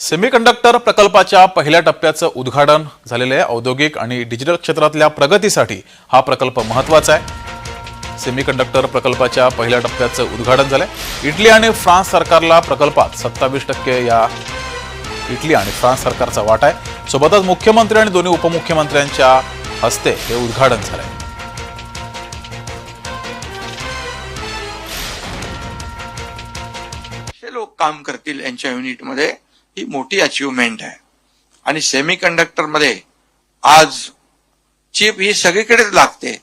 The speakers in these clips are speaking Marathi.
सेमीकंडक्टर प्रकल्पाच्या पहिल्या टप्प्याचं उद्घाटन झालेलं आहे. औद्योगिक आणि डिजिटल क्षेत्रातल्या प्रगतीसाठी हा प्रकल्प महत्त्वाचा आहे. सेमीकंडक्टर प्रकल्पाच्या पहिल्या टप्प्याचं उद्घाटन झालंय. इटली आणि फ्रान्स सरकारला प्रकल्पात सत्तावीस टक्के या इटली आणि फ्रान्स सरकारचा वाटा आहे. सोबतच मुख्यमंत्री आणि दोन्ही उपमुख्यमंत्र्यांच्या हस्ते हे उद्घाटन झालंय. लोक काम करतील यांच्या युनिटमध्ये ही मोठी अचिव्हमेंट आहे. आणि सेमी कंडक्टरमध्ये आज चिप ही सगळीकडेच लागते.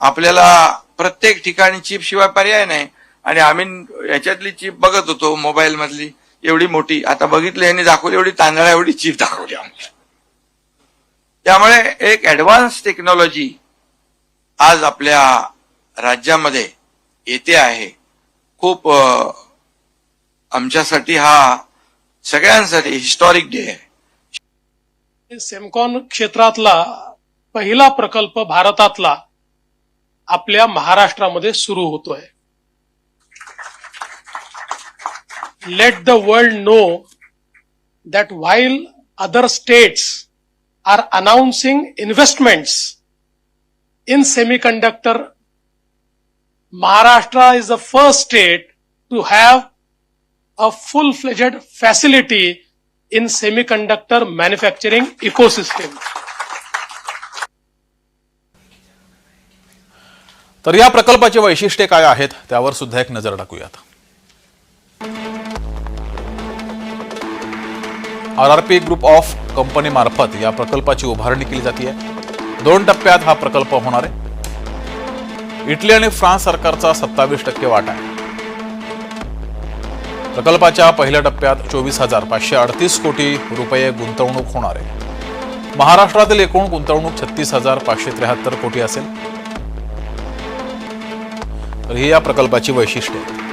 आपल्याला प्रत्येक ठिकाणी चिप शिवाय पर्याय नाही. आणि आम्ही याच्यातली चिप बघत होतो मोबाईल मधली एवढी मोठी. आता बघितलं यांनी दाखवली एवढी तांदळा एवढी चिप दाखवली आम्हाला. त्यामुळे एक ऍडव्हान्स टेक्नॉलॉजी आज आपल्या राज्यामध्ये येते आहे. खूप आमच्यासाठी हा सगळ्यांसाठी हिस्टॉरिक डे आहे सेमकॉन क्षेत्रातला पहिला प्रकल्प भारतातला आपल्या महाराष्ट्रामध्ये सुरू होतोय. Let the world know that while other states are announcing investments in semiconductor Maharashtra is the first state to have a full-fledged facility in semiconductor manufacturing ecosystem. तर या प्रकल्पाची वैशिष्ट्ये काय आहेत त्यावर सुद्धा एक नजर टाकूयात. R R P group of company मार्फत या प्रकल्पाची उभारणी केली जाते दोन टप्प्यात हा प्रकल्प होणार आहे. इटली आणि फ्रान्स सरकारचा सत्तावीस टक्के वाटा आहे. प्रकल्पाच्या पहिल्या टप्प्यात चोवीस हजार पाचशे अडतीस कोटी रुपये गुंतवणूक होणार आहे. महाराष्ट्रातील एकूण गुंतवणूक छत्तीस हजार पाचशे त्र्याहत्तर कोटी असेल. तर ही या प्रकल्पाची वैशिष्ट्ये. आहेत